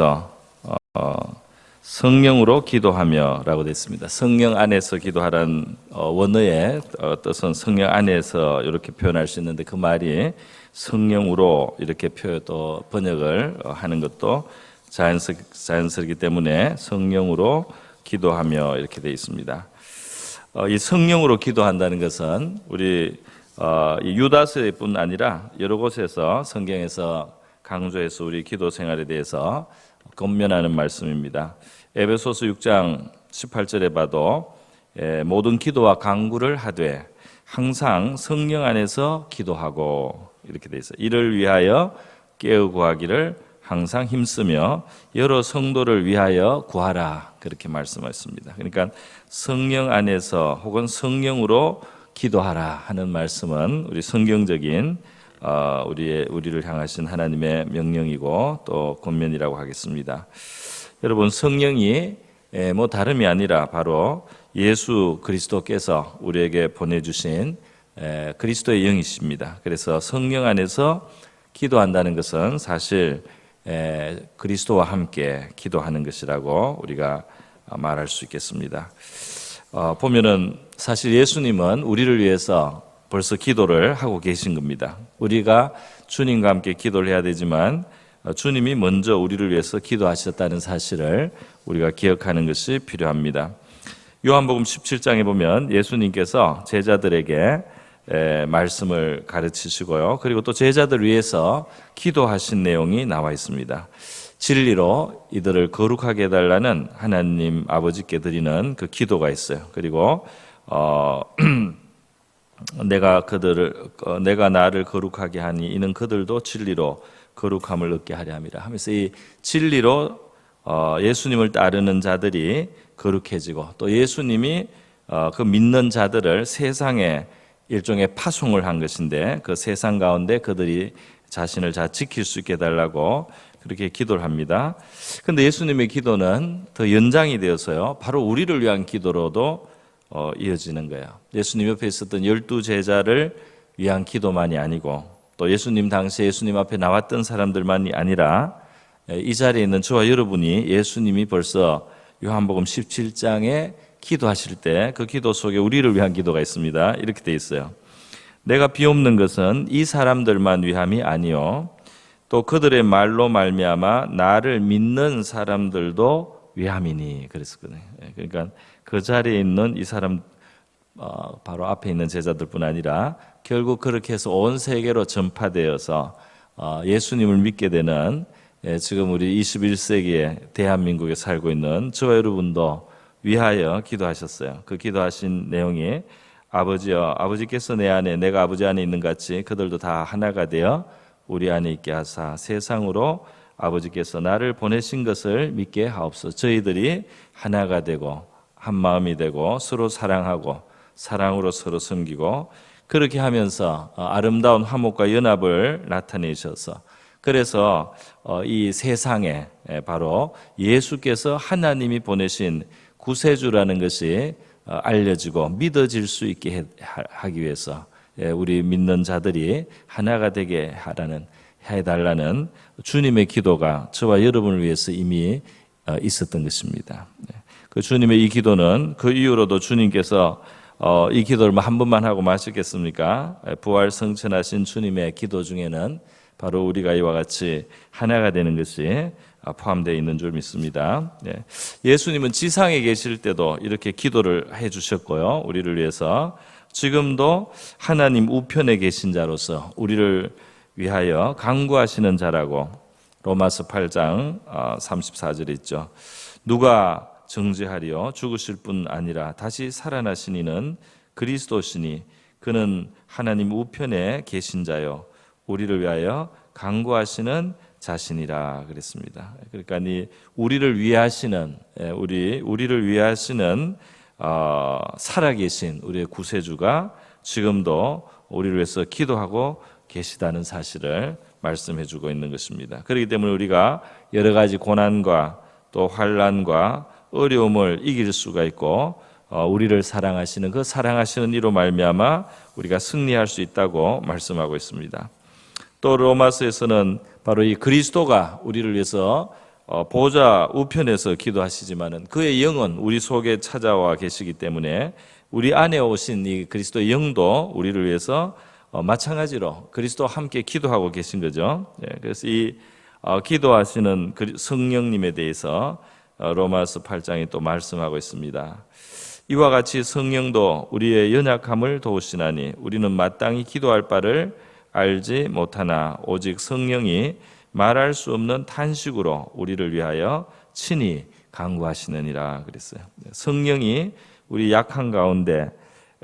어, 성령으로 기도하며라고 됐습니다. 성령 안에서 기도하라는 어, 원어의 어, 뜻은 성령 안에서 이렇게 표현할 수 있는데 그 말이 성령으로 이렇게 표현 또 번역을 어, 하는 것도 자연스, 자연스럽기 때문에 성령으로 기도하며 이렇게 되어 있습니다. 어, 이 성령으로 기도한다는 것은 우리 어, 이 유다서뿐 아니라 여러 곳에서 성경에서 강조해서 우리 기도 생활에 대해서 권면하는 말씀입니다. 에베소서 6장 18절에 봐도 에, 모든 기도와 간구를 하되 항상 성령 안에서 기도하고 이렇게 돼 있어요. 이를 위하여 깨어 구하기를 항상 힘쓰며 여러 성도를 위하여 구하라 그렇게 말씀하셨습니다. 그러니까 성령 안에서 혹은 성령으로 기도하라 하는 말씀은 우리 성경적인 어, 우리의 우리를 향하신 하나님의 명령이고 또 권면이라고 하겠습니다. 여러분 성령이 에, 뭐 다름이 아니라 바로 예수 그리스도께서 우리에게 보내주신 에, 그리스도의 영이십니다. 그래서 성령 안에서 기도한다는 것은 사실 에, 그리스도와 함께 기도하는 것이라고 우리가 말할 수 있겠습니다. 어, 보면은 사실 예수님은 우리를 위해서 벌써 기도를 하고 계신 겁니다. 우리가 주님과 함께 기도를 해야 되지만 어, 주님이 먼저 우리를 위해서 기도하셨다는 사실을 우리가 기억하는 것이 필요합니다. 요한복음 17장에 보면 예수님께서 제자들에게 에, 말씀을 가르치시고요. 그리고 또 제자들 위해서 기도하신 내용이 나와 있습니다. 진리로 이들을 거룩하게 해달라는 하나님 아버지께 드리는 그 기도가 있어요. 그리고 어, 내가 그들을 어, 내가 나를 거룩하게 하니 이는 그들도 진리로 거룩함을 얻게 하려 함이라 하면서 이 진리로 어, 예수님을 따르는 자들이 거룩해지고 또 예수님이 어, 그 믿는 자들을 세상에 일종의 파송을 한 것인데 그 세상 가운데 그들이 자신을 잘 지킬 수 있게 해달라고 그렇게 기도를 합니다. 근데 예수님의 기도는 더 연장이 되어서요. 바로 우리를 위한 기도로도 어, 이어지는 거예요. 예수님 옆에 있었던 열두 제자를 위한 기도만이 아니고 또 예수님 당시 예수님 앞에 나왔던 사람들만이 아니라 이 자리에 있는 저와 여러분이 예수님이 벌써 요한복음 17장에 기도하실 때 그 기도 속에 우리를 위한 기도가 있습니다. 이렇게 돼 있어요. 내가 비옵는 것은 이 사람들만 위함이 아니요 또 그들의 말로 말미암아 나를 믿는 사람들도 위함이니 그랬었거든요. 예, 그러니까 그 자리에 있는 이 사람 어, 바로 앞에 있는 제자들뿐 아니라 결국 그렇게 해서 온 세계로 전파되어서 어, 예수님을 믿게 되는 예, 지금 우리 21세기에 대한민국에 살고 있는 저와 여러분도 위하여 기도하셨어요. 그 기도하신 내용이 아버지여 아버지께서 내 안에 내가 아버지 안에 있는 같이 그들도 다 하나가 되어 우리 안에 있게 하사 세상으로 아버지께서 나를 보내신 것을 믿게 하옵소서. 저희들이 하나가 되고 한 마음이 되고 서로 사랑하고 사랑으로 서로 섬기고 그렇게 하면서 어, 아름다운 화목과 연합을 나타내셔서 그래서 어, 이 세상에 바로 예수께서 하나님이 보내신 구세주라는 것이 어, 알려지고 믿어질 수 있게 하기 위해서 예, 우리 믿는 자들이 하나가 되게 하라는 해달라는 주님의 기도가 저와 여러분을 위해서 이미 있었던 것입니다. 네. 그 주님의 이 기도는 그 이후로도 주님께서 어, 이 기도를 뭐한 번만 하고 마시겠습니까? 부활 성천하신 주님의 기도 중에는 바로 우리가 이와 같이 하나가 되는 것이 포함되어 있는 줄 믿습니다. 네. 예수님은 지상에 계실 때도 이렇게 기도를 해 주셨고요. 우리를 위해서 지금도 하나님 우편에 계신 자로서 우리를 위하여 강구하시는 자라고 로마서 8장 34절에 어, 있죠. 누가 정죄하리요 죽으실 뿐 아니라 다시 살아나신 이는 그리스도시니 그는 하나님 우편에 계신 자요 우리를 위하여 강구하시는 자신이라 그랬습니다. 그러니까 이 우리를 위하시는 예, 우리 우리를 위하시는 어, 살아계신 우리의 구세주가 지금도 우리를 위해서 기도하고 계시다는 사실을 말씀해주고 있는 것입니다. 그렇기 때문에 우리가 여러 가지 고난과 또 환란과 어려움을 이길 수가 있고 어, 우리를 사랑하시는 그 사랑하시는 이로 말미암아 우리가 승리할 수 있다고 말씀하고 있습니다. 또 로마서에서는 바로 이 그리스도가 우리를 위해서 어, 보좌 우편에서 기도하시지만은 그의 영은 우리 속에 찾아와 계시기 때문에 우리 안에 오신 이 그리스도의 영도 우리를 위해서 어, 마찬가지로 그리스도와 함께 기도하고 계신 거죠. 예, 그래서 이 어, 기도하시는 그리- 성령님에 대해서 어, 로마서 8장이 또 말씀하고 있습니다. 이와 같이 성령도 우리의 연약함을 도우시나니 우리는 마땅히 기도할 바를 알지 못하나 오직 성령이 말할 수 없는 탄식으로 우리를 위하여 친히 강구하시느니라 그랬어요. 성령이 우리 약한 가운데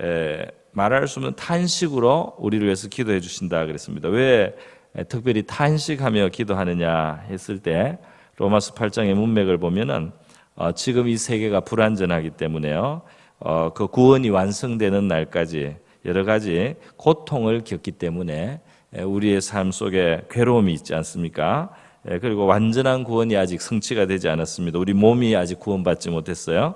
에, 말할 수 없는 탄식으로 우리를 위해서 기도해 주신다 그랬습니다. 왜 에, 특별히 탄식하며 기도하느냐 했을 때 로마서 8장의 문맥을 보면은 어, 지금 이 세계가 불완전하기 때문에요. 어, 그 구원이 완성되는 날까지 여러 가지 고통을 겪기 때문에 에, 우리의 삶 속에 괴로움이 있지 않습니까? 에, 그리고 완전한 구원이 아직 성취가 되지 않았습니다. 우리 몸이 아직 구원받지 못했어요.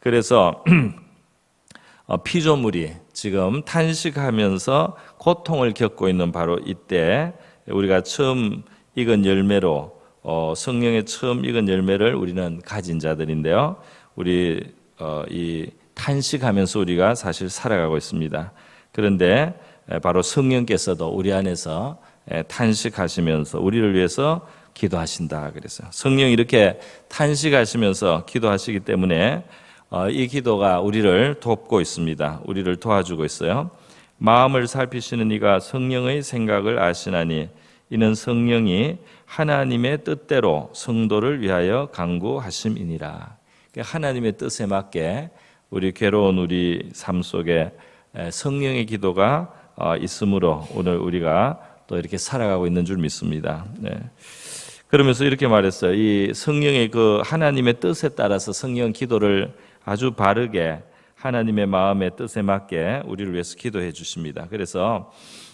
그래서 어, 피조물이 지금 탄식하면서 고통을 겪고 있는 바로 이때 우리가 처음 익은 열매로 어, 성령의 처음 익은 열매를 우리는 가진 자들인데요. 우리 어, 이 탄식하면서 우리가 사실 살아가고 있습니다. 그런데 에, 바로 성령께서도 우리 안에서 에, 탄식하시면서 우리를 위해서 기도하신다 그랬어요. 성령 이렇게 탄식하시면서 기도하시기 때문에 어, 이 기도가 우리를 돕고 있습니다. 우리를 도와주고 있어요. 마음을 살피시는 이가 성령의 생각을 아시나니 이는 성령이 하나님의 뜻대로 성도를 위하여 강구하심이니라. 하나님의 뜻에 맞게 우리 괴로운 우리 삶 속에 에, 성령의 기도가 어, 있으므로 오늘 우리가 또 이렇게 살아가고 있는 줄 믿습니다. 네. 그러면서 이렇게 말했어요. 이 성령의 그 하나님의 뜻에 따라서 성령 기도를 아주 바르게 하나님의 마음의 뜻에 맞게 우리를 위해서 기도해 주십니다. 그래서 아,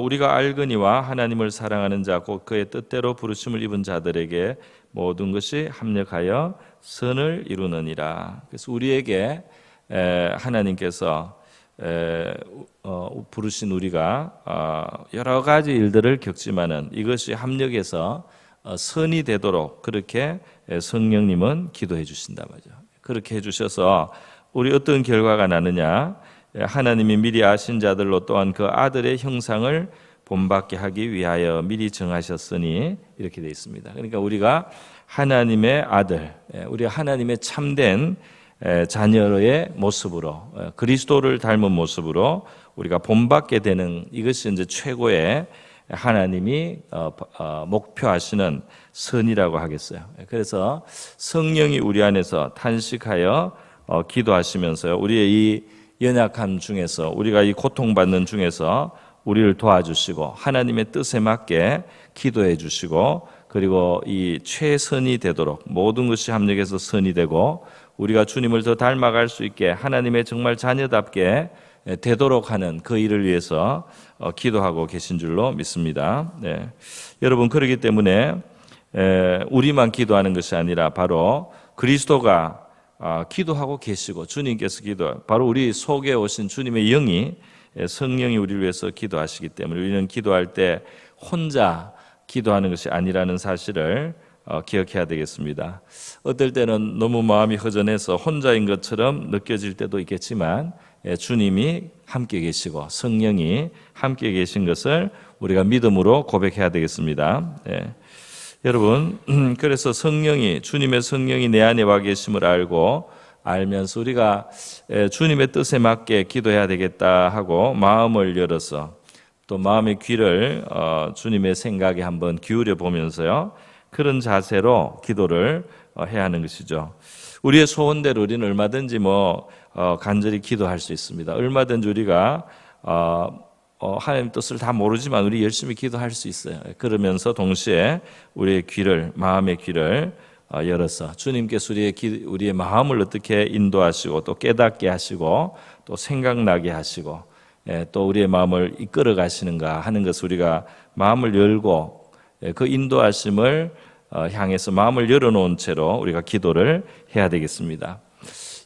우리가 알거니와 하나님을 사랑하는 자 곧 그의 뜻대로 부르심을 입은 자들에게 모든 것이 합력하여 선을 이루느니라. 그래서 우리에게 에, 하나님께서 에, 어, 부르신 우리가 어, 여러 가지 일들을 겪지만은 이것이 합력해서 어, 선이 되도록 그렇게 에, 성령님은 기도해 주신다 말이죠. 그렇게 해 주셔서 우리 어떤 결과가 나느냐? 에, 하나님이 미리 아신 자들로 또한 그 아들의 형상을 본받게 하기 위하여 미리 정하셨으니 이렇게 되어 있습니다. 그러니까 우리가 하나님의 아들, 에, 우리 하나님의 참된 에, 자녀의 모습으로 에, 그리스도를 닮은 모습으로 우리가 본받게 되는 이것이 이제 최고의 하나님이 어, 어, 목표하시는 선이라고 하겠어요. 그래서 성령이 우리 안에서 탄식하여 어, 기도하시면서요. 우리의 이 연약함 중에서 우리가 이 고통받는 중에서 우리를 도와주시고 하나님의 뜻에 맞게 기도해 주시고 그리고 이 최선이 되도록 모든 것이 합력해서 선이 되고 우리가 주님을 더 닮아갈 수 있게 하나님의 정말 자녀답게 되도록 하는 그 일을 위해서 어, 기도하고 계신 줄로 믿습니다. 네. 여러분 그렇기 때문에 에, 우리만 기도하는 것이 아니라 바로 그리스도가 아, 기도하고 계시고 주님께서 기도 바로 우리 속에 오신 주님의 영이 에, 성령이 우리를 위해서 기도하시기 때문에 우리는 기도할 때 혼자 기도하는 것이 아니라는 사실을 어, 기억해야 되겠습니다. 어떨 때는 너무 마음이 허전해서 혼자인 것처럼 느껴질 때도 있겠지만 예, 주님이 함께 계시고 성령이 함께 계신 것을 우리가 믿음으로 고백해야 되겠습니다. 예. 여러분, 그래서 성령이 주님의 성령이 내 안에 와 계심을 알고 알면서 우리가 예, 주님의 뜻에 맞게 기도해야 되겠다 하고 마음을 열어서 또 마음의 귀를 어, 주님의 생각에 한번 기울여 보면서요. 그런 자세로 기도를 어, 해야 하는 것이죠. 우리의 소원대로 우리는 얼마든지 뭐 어, 간절히 기도할 수 있습니다. 얼마든지 우리가 하나님 뜻을 다 모르지만 우리 열심히 기도할 수 있어요. 그러면서 동시에 우리의 귀를 마음의 귀를 어, 열어서 주님께서 우리의 기, 우리의 마음을 어떻게 인도하시고 또 깨닫게 하시고 또 생각나게 하시고 예, 또 우리의 마음을 이끌어 가시는가 하는 것을 우리가 마음을 열고 예, 그 인도하심을 어, 향해서 마음을 열어놓은 채로 우리가 기도를 해야 되겠습니다.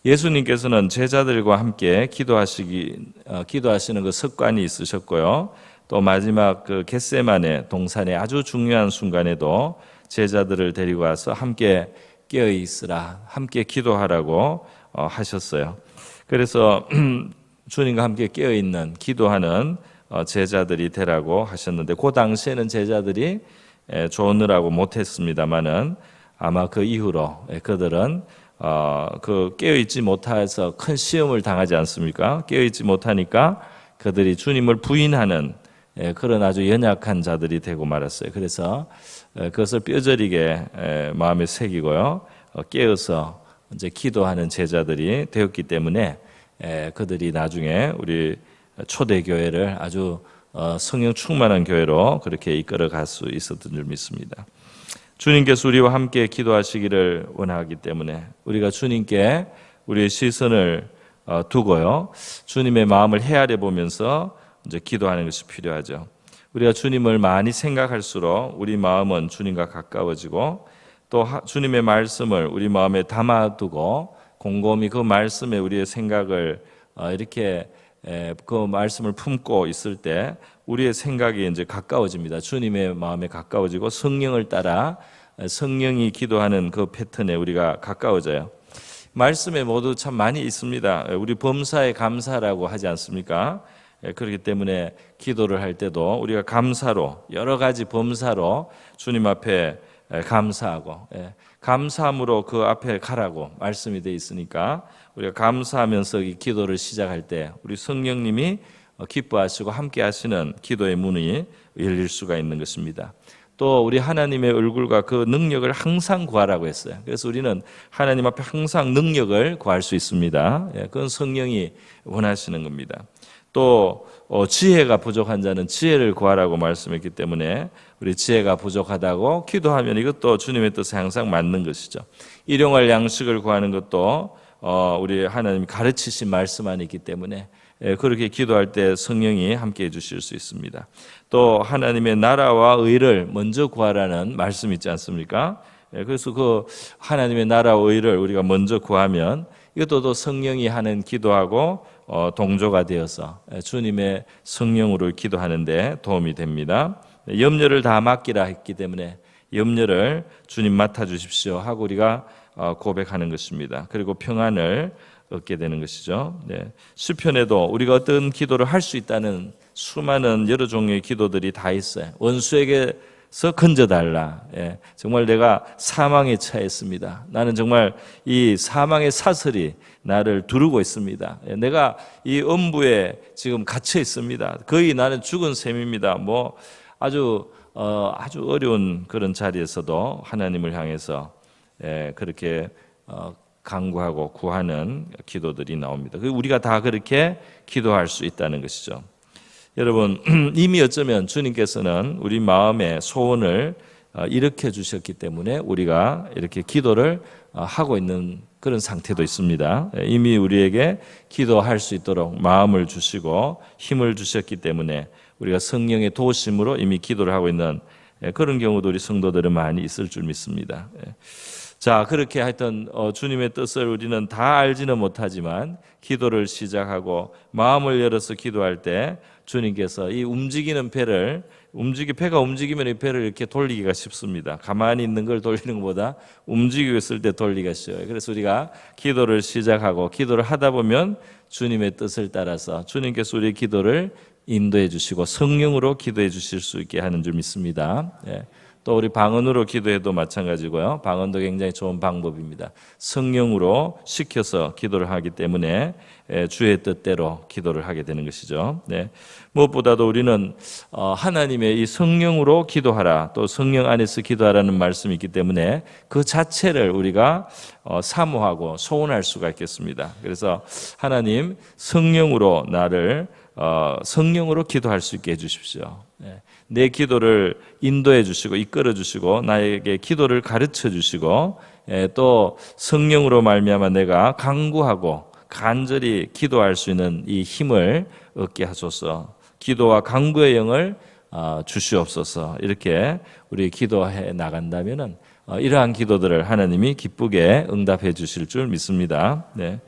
예수님께서는 제자들과 함께 기도하시기 어, 기도하시는 그 습관이 있으셨고요. 또 마지막 그 겟세만의 동산의 아주 중요한 순간에도 제자들을 데리고 와서 함께 깨어 있으라, 함께 기도하라고 어, 하셨어요. 그래서 주님과 함께 깨어 있는 기도하는 어, 제자들이 되라고 하셨는데 그 당시에는 제자들이 에, 조느라고 못했습니다만은 아마 그 이후로 에, 그들은 어, 그 깨어 있지 못해서 큰 시험을 당하지 않습니까? 깨어 있지 못하니까 그들이 주님을 부인하는 에, 그런 아주 연약한 자들이 되고 말았어요. 그래서 에, 그것을 뼈저리게 에, 마음에 새기고요. 어, 깨어서 이제 기도하는 제자들이 되었기 때문에 에, 그들이 나중에 우리 초대 교회를 아주 어, 성령 충만한 교회로 그렇게 이끌어 갈 수 있었던 줄 믿습니다. 주님께서 우리와 함께 기도하시기를 원하기 때문에 우리가 주님께 우리의 시선을 어, 두고요. 주님의 마음을 헤아려 보면서 이제 기도하는 것이 필요하죠. 우리가 주님을 많이 생각할수록 우리 마음은 주님과 가까워지고 또 하- 주님의 말씀을 우리 마음에 담아두고 곰곰이 그 말씀에 우리의 생각을 어, 이렇게 에, 그 말씀을 품고 있을 때 우리의 생각이 이제 가까워집니다. 주님의 마음에 가까워지고 성령을 따라 에, 성령이 기도하는 그 패턴에 우리가 가까워져요. 말씀에 모두 참 많이 있습니다. 에, 우리 범사에 감사라고 하지 않습니까? 에, 그렇기 때문에 기도를 할 때도 우리가 감사로 여러 가지 범사로 주님 앞에 에, 감사하고 예, 감사함으로 그 앞에 가라고 말씀이 되어 있으니까 우리가 감사하면서 이 기도를 시작할 때 우리 성령님이 어, 기뻐하시고 함께 하시는 기도의 문이 열릴 수가 있는 것입니다. 또 우리 하나님의 얼굴과 그 능력을 항상 구하라고 했어요. 그래서 우리는 하나님 앞에 항상 능력을 구할 수 있습니다. 예, 그건 성령이 원하시는 겁니다. 또 어, 지혜가 부족한 자는 지혜를 구하라고 말씀했기 때문에 우리 지혜가 부족하다고 기도하면 이것도 주님의 뜻에 항상 맞는 것이죠. 일용할 양식을 구하는 것도 어, 우리 하나님이 가르치신 말씀 안에 있기 때문에 예, 그렇게 기도할 때 성령이 함께 해주실 수 있습니다. 또 하나님의 나라와 의를 먼저 구하라는 말씀 있지 않습니까? 예, 그래서 그 하나님의 나라와 의를 우리가 먼저 구하면 이것도 또 성령이 하는 기도하고 어, 동조가 되어서 예, 주님의 성령으로 기도하는데 도움이 됩니다. 네, 염려를 다 맡기라 했기 때문에 염려를 주님 맡아 주십시오 하고 우리가 어, 고백하는 것입니다. 그리고 평안을 얻게 되는 것이죠. 네. 수편에도 우리가 어떤 기도를 할 수 있다는 수많은 여러 종류의 기도들이 다 있어요. 원수에게서 건져달라. 예. 정말 내가 사망에 처했습니다. 나는 정말 이 사망의 사슬이 나를 두르고 있습니다. 예. 내가 이 음부에 지금 갇혀 있습니다. 거의 나는 죽은 셈입니다. 뭐 아주 어, 아주 어려운 그런 자리에서도 하나님을 향해서 예, 그렇게 어, 강구하고 구하는 기도들이 나옵니다. 그 우리가 다 그렇게 기도할 수 있다는 것이죠. 여러분 이미 어쩌면 주님께서는 우리 마음의 소원을 어, 일으켜 주셨기 때문에 우리가 이렇게 기도를 어, 하고 있는 그런 상태도 있습니다. 예, 이미 우리에게 기도할 수 있도록 마음을 주시고 힘을 주셨기 때문에 우리가 성령의 도우심으로 이미 기도를 하고 있는 예, 그런 경우도 우리 성도들은 많이 있을 줄 믿습니다. 예. 자, 그렇게 하여튼 어, 주님의 뜻을 우리는 다 알지는 못하지만 기도를 시작하고 마음을 열어서 기도할 때 주님께서 이 움직이는 배를 움직이 배가 움직이면 이 배를 이렇게 돌리기가 쉽습니다. 가만히 있는 걸 돌리는 것보다 움직이고 있을 때 돌리기가 쉬워요. 그래서 우리가 기도를 시작하고 기도를 하다 보면 주님의 뜻을 따라서 주님께서 우리의 기도를 인도해 주시고 성령으로 기도해 주실 수 있게 하는 줄 믿습니다. 예. 또 우리 방언으로 기도해도 마찬가지고요. 방언도 굉장히 좋은 방법입니다. 성령으로 시켜서 기도를 하기 때문에 예, 주의 뜻대로 기도를 하게 되는 것이죠. 네. 무엇보다도 우리는 어, 하나님의 이 성령으로 기도하라, 또 성령 안에서 기도하라는 말씀이 있기 때문에 그 자체를 우리가 어, 사모하고 소원할 수가 있겠습니다. 그래서 하나님 성령으로 나를 어, 성령으로 기도할 수 있게 해주십시오. 네. 내 기도를 인도해 주시고 이끌어 주시고 나에게 기도를 가르쳐 주시고 예, 또 성령으로 말미암아 내가 강구하고 간절히 기도할 수 있는 이 힘을 얻게 하소서. 기도와 강구의 영을 어, 주시옵소서. 이렇게 우리 기도해 나간다면은 어, 이러한 기도들을 하나님이 기쁘게 응답해 주실 줄 믿습니다. 네.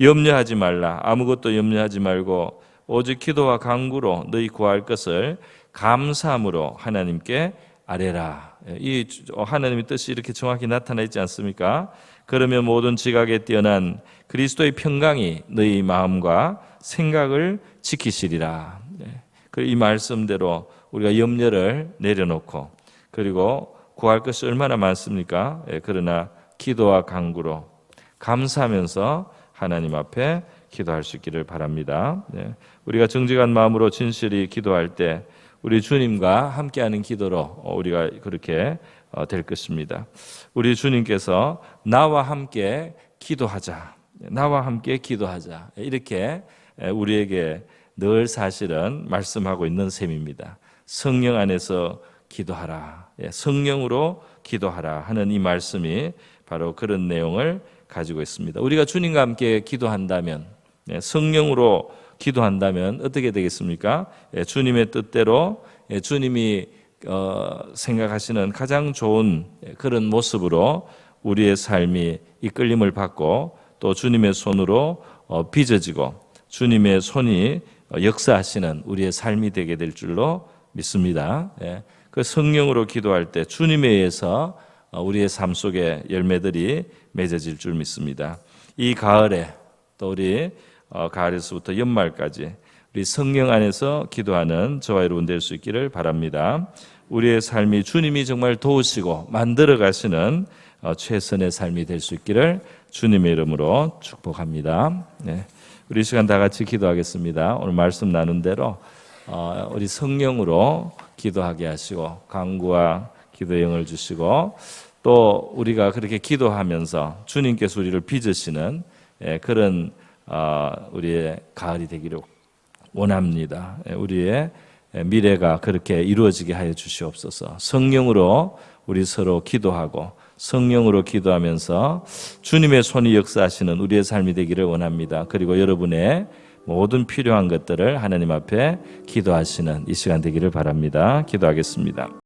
염려하지 말라. 아무것도 염려하지 말고 오직 기도와 강구로 너희 구할 것을 감사함으로 하나님께 아뢰라. 예, 이 주- 어, 하나님의 뜻이 이렇게 정확히 나타나 있지 않습니까? 그러면 모든 지각에 뛰어난 그리스도의 평강이 너희 마음과 생각을 지키시리라. 예, 그이 말씀대로 우리가 염려를 내려놓고 그리고 구할 것이 얼마나 많습니까? 예, 그러나 기도와 간구로 감사하면서 하나님 앞에 기도할 수 있기를 바랍니다. 네. 우리가 정직한 마음으로 진실히 기도할 때 우리 주님과 함께하는 기도로 어, 우리가 그렇게 어, 될 것입니다. 우리 주님께서 나와 함께 기도하자, 나와 함께 기도하자 이렇게 에, 우리에게 늘 사실은 말씀하고 있는 셈입니다. 성령 안에서 기도하라, 예, 성령으로 기도하라 하는 이 말씀이 바로 그런 내용을 가지고 있습니다. 우리가 주님과 함께 기도한다면, 예, 성령으로 기도한다면 어떻게 되겠습니까? 예, 주님의 뜻대로 예, 주님이 어, 생각하시는 가장 좋은 예, 그런 모습으로 우리의 삶이 이끌림을 받고 또 주님의 손으로 어, 빚어지고 주님의 손이 어, 역사하시는 우리의 삶이 되게 될 줄로 믿습니다. 예, 그 성령으로 기도할 때 주님에 의해서 어, 우리의 삶 속에 열매들이 맺어질 줄 믿습니다. 이 가을에 또 우리 어, 가을에서부터 연말까지 우리 성령 안에서 기도하는 저와 여러분 될 수 있기를 바랍니다. 우리의 삶이 주님이 정말 도우시고 만들어 가시는 어, 최선의 삶이 될 수 있기를 주님의 이름으로 축복합니다. 네. 우리 이 시간 다 같이 기도하겠습니다. 오늘 말씀 나눈 대로 어, 우리 성령으로 기도하게 하시고 강구와 기도의 영을 주시고 또 우리가 그렇게 기도하면서 주님께서 우리를 빚으시는 예, 그런 어, 우리의 가을이 되기를 원합니다. 예, 우리의 미래가 그렇게 이루어지게 하여 주시옵소서. 성령으로 우리 서로 기도하고 성령으로 기도하면서 주님의 손이 역사하시는 우리의 삶이 되기를 원합니다. 그리고 여러분의 모든 필요한 것들을 하나님 앞에 기도하시는 이 시간 되기를 바랍니다. 기도하겠습니다.